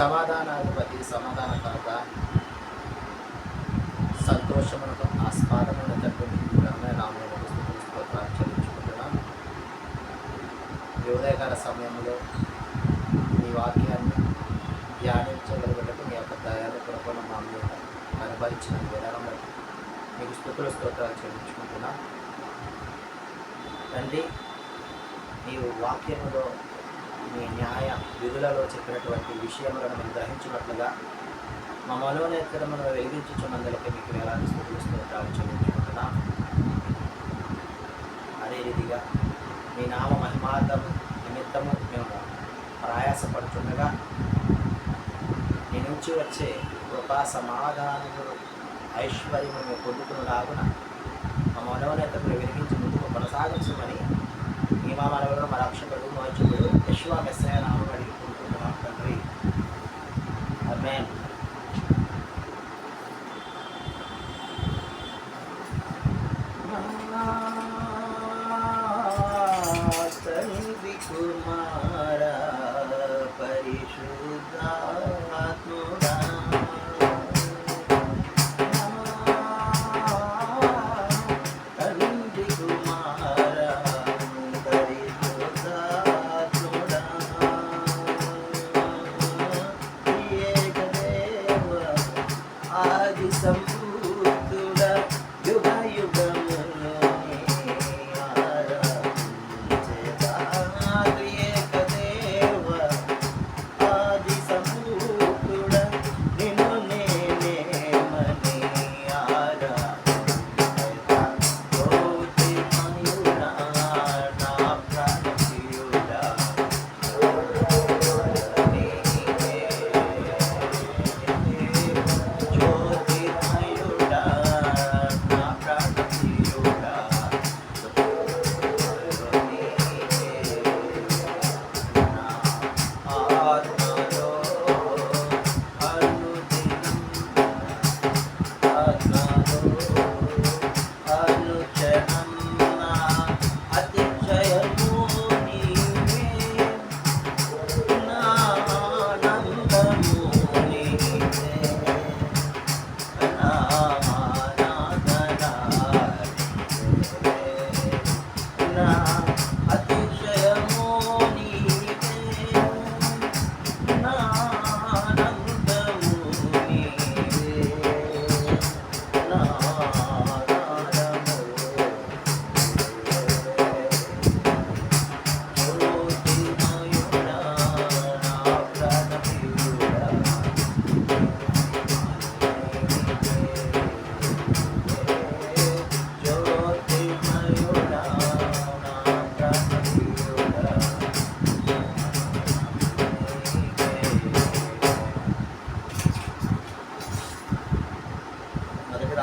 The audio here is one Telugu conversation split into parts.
సమాధానాధిపతి సమాధానకర్త సంతోషమునకు ఆస్పాదమైనటువంటి ఘనమైన నామములకు స్తోత్రాలు చెల్లించుకుంటున్నాను ఉదయకాల సమయంలో మీ వాక్యాన్ని ధ్యానించగలిగినట్టు మీ యొక్క దయాలు కృపను మామూలు మీద విధానం బట్టి మీకు స్థుతుల స్తోత్రాలు చెల్లించుకుంటున్నా. తండ్రి నీవు వాక్యములో మీ న్యాయ విధులలో చెప్పినటువంటి విషయములను మేము గ్రహించినట్లుగా మా మనోనేత్రమును వెలిగించుచున్నందులకి మీకు వేలాది స్థుతులు స్తోత్రాలు చెల్లించుకుంటున్నా. అదే రీతిగా మీ నామ మహిమార్థము నిమిత్తము మేము ప్రయాసపడుతుండగా నీ నుంచి వచ్చే కృపా సమాధానములు ఐశ్వర్యము మేము పొందుకునేలాగున మా మనోనేతను వెలిగించి ముందుకు కొనసాగించమని మీ మా మనవడు మా రక్షకుడు మోచకుడు యశ్వా మెస్సయ నామం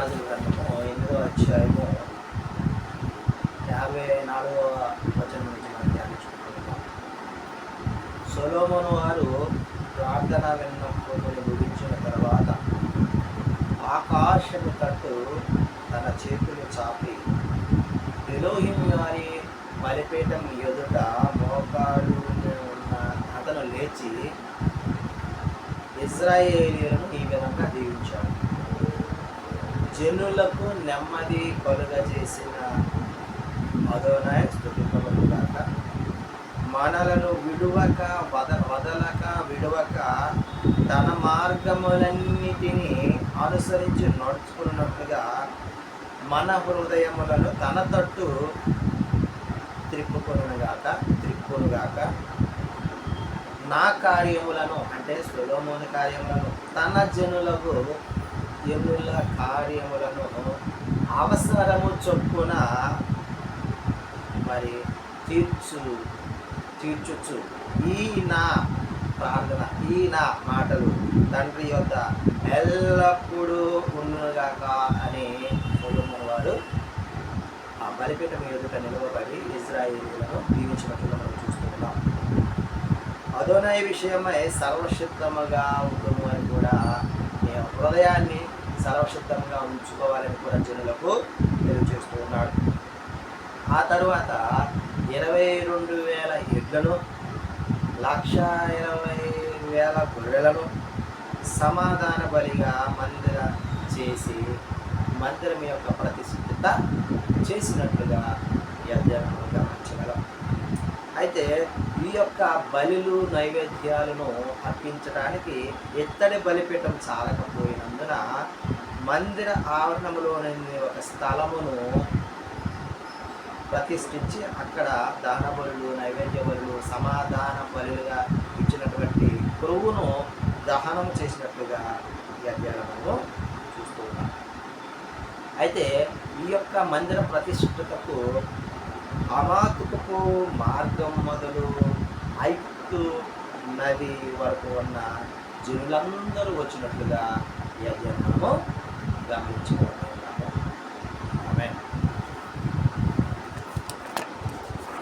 రాజుల గ్రంథము ఎనిమిదో అధ్యాయము యాభై నాలుగవ వచనం నుంచి మనం ధ్యానించుకుంటున్నాం సొలోమోను వారు ప్రార్థన విన్నప్పుడు ముగించిన తర్వాత ఆకాశము తట్టు తన చేతులు చాపి ఎలోహిం గారి బలిపీఠం ఎదుట మోకాడు ఉన్న అతను లేచి ఇజ్రాయేలీలను ఈ విధంగా దీవించాడు. జనులకు నెమ్మది కొలుగ కలుగజేసిన అదోనాయ స్థుతింపబడుగాక మనలను విడువక వద వదలక విడువక తన మార్గములన్నిటినీ అనుసరించి నడుచుకున్నట్లుగా మన హృదయములను తన తట్టు త్రిప్పుకొనుగాక త్రిప్పునుగాక నా కార్యములను అంటే సులోమోని కార్యములను తన జనులకు జనుల కార్యములను అవసరము చొప్పున మరి తీర్చు తీర్చుచు. ఈ నా ప్రార్థన ఈ నా మాటలు తండ్రి యొక్క ఎల్లప్పుడూ ఉండుగాక అని సొలొమోను వారు ఆ బలిపీఠం ఎదుట నిలవబడి ఇజ్రాయిలను దీవించినట్లుగా మనం చూస్తున్నాం. అదోనాయ విషయమై సర్వశుద్ధముగా ఉంటుంది హృదయాన్ని సర్వశుద్ధంగా ఉంచుకోవాలని కూడా జనులకు తెలియజేస్తూ ఉన్నాడు. ఆ తరువాత ఇరవై రెండు వేల ఎడ్లను లక్ష ఇరవై వేల గొర్రెలను సమాధాన బలిగా మందిర చేసి మందిరం యొక్క ప్రతిష్ఠిత చేసినట్లుగా ఈ అయితే ఈ యొక్క బలులు నైవేద్యాలను అర్పించడానికి ఎత్తడి బలిపీఠం చాలకపోయినందున మందిర ఆవరణంలోని ఒక స్థలమును ప్రతిష్ఠించి అక్కడ దాన బలులు నైవేద్య బలులు సమాధాన బలులుగా ఇచ్చినటువంటి క్రొవ్వును దహనం చేసినట్లుగా ఈ అధ్యయనము చూస్తూ ఉన్నాం. అయితే ఈ యొక్క మందిర ప్రతిష్ఠతకు అమాతుకపు మార్గం మొదలు ఐక్తు నది వరకు ఉన్న జనులందరూ వచ్చినట్లుగా యజమానము అధ్యయనము గమనించుకోవాలి.